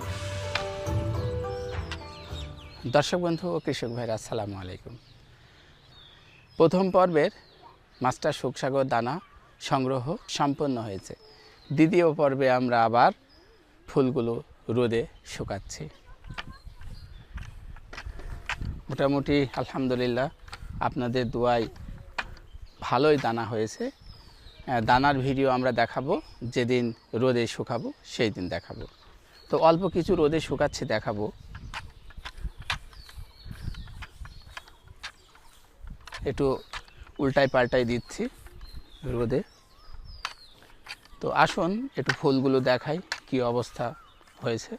করি। দর্শক বন্ধু ও কৃষক ভাইরা, আসসালামু আলাইকুম। প্রথম পর্বের মাস্টার সুখসাগর দানা সংগ্রহ সম্পন্ন হয়েছে। দ্বিতীয় পর্বে আমরা আবার ফুলগুলো রোদে শুকাচ্ছি। মোটামুটি আলহামদুলিল্লাহ আপনাদের দুয়ায় ভালোই দানা হয়েছে। দানার ভিডিও আমরা দেখাবো, যেদিন রোদে শুকাবো, সেই দিন দেখাবো। তো অল্প কিছু রোদে শুকাচ্ছি দেখাবো। একটু উল্টাই পাল্টাই দিচ্ছি রোদে। তো আসুন, একটু ফুলগুলো দেখাই কি অবস্থা হয়েছে।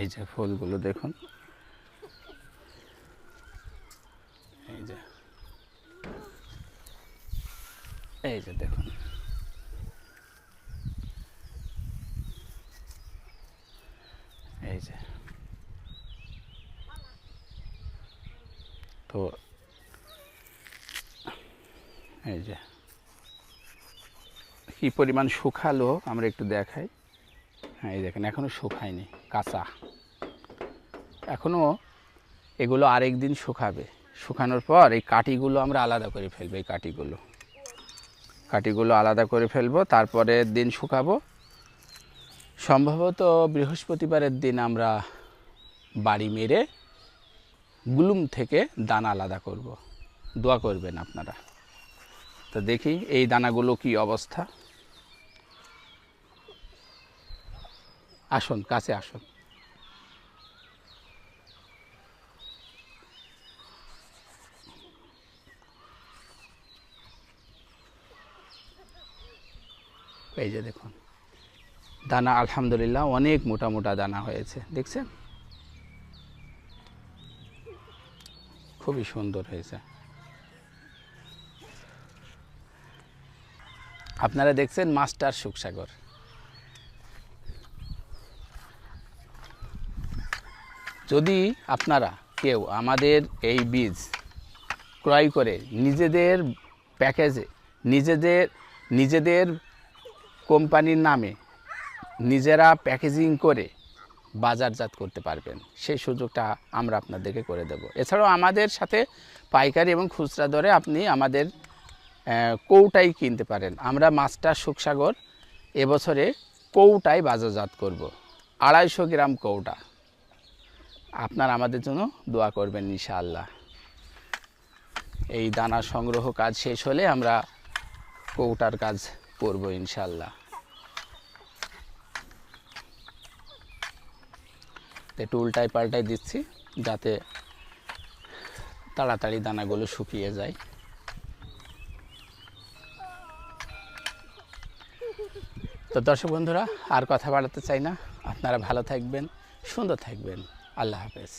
এই যে ফুলগুলো দেখুন। এই যে। এই যে দেখুন। এই যে। তো এই যে। কি পরিমাণ শুকালো আমরা একটু দেখাই। হ্যাঁ এই দেখেন, এখনও শুকায়নি, কাঁচা। এখনও এগুলো আরেক দিন শুকাবে। শুকানোর পর এই কাঠিগুলো আমরা আলাদা করে ফেলব, এই কাঠিগুলো। কাঠিগুলো আলাদা করে ফেলব তারপরে দিন শুকাবো সম্ভবত বৃহস্পতিবারের দিন আমরা বাড়ি মেরে গুলুম থেকে দানা আলাদা করব। দোয়া করবেন আপনারা। তো দেখি এই দানাগুলো কি অবস্থা। আসুন, কাছে আসুন। এই যে দেখুন। দানা, আলহামদুলিল্লাহ, অনেক মোটা মোটা দানা হয়েছে। দেখছেন? খুবই সুন্দর হয়েছে। আপনারা দেখছেন মাস্টার সুখসাগর। যদি আপনারা কেউ আমাদের এই বীজ ক্রয় করে নিজেদের প্যাকেজে, নিজেদের নিজেদের কোম্পানির নামে নিজেরা প্যাকেজিং করে বাজারজাত করতে পারবেন। সেই সুযোগটা আমরা আপনাদেরকে করে দেব। এছাড়াও আমাদের সাথে পাইকারি এবং খুচরা দরে আপনি আমাদের কৌটাই কিনতে পারেন। আমরা মাস্টার সুখসাগর এবছরে কৌটাই বাজারজাত করব। আড়াইশো গ্রাম কৌটা। আপনার আমাদের জন্য দোয়া করবেন ইনশাআল্লাহ। এই দানা সংগ্রহ কাজ শেষ হলে আমরা কৌটার কাজ করব ইনশাআল্লাহ। একটু উল্টায় পাল্টাই দিচ্ছি, যাতে তাড়াতাড়ি দানাগুলো শুকিয়ে যায়। তো দর্শক বন্ধুরা, আর কথা বাড়াতে চাই না। আপনারা ভালো থাকবেন, সুন্দর থাকবেন। আল্লাহ হাফেজ।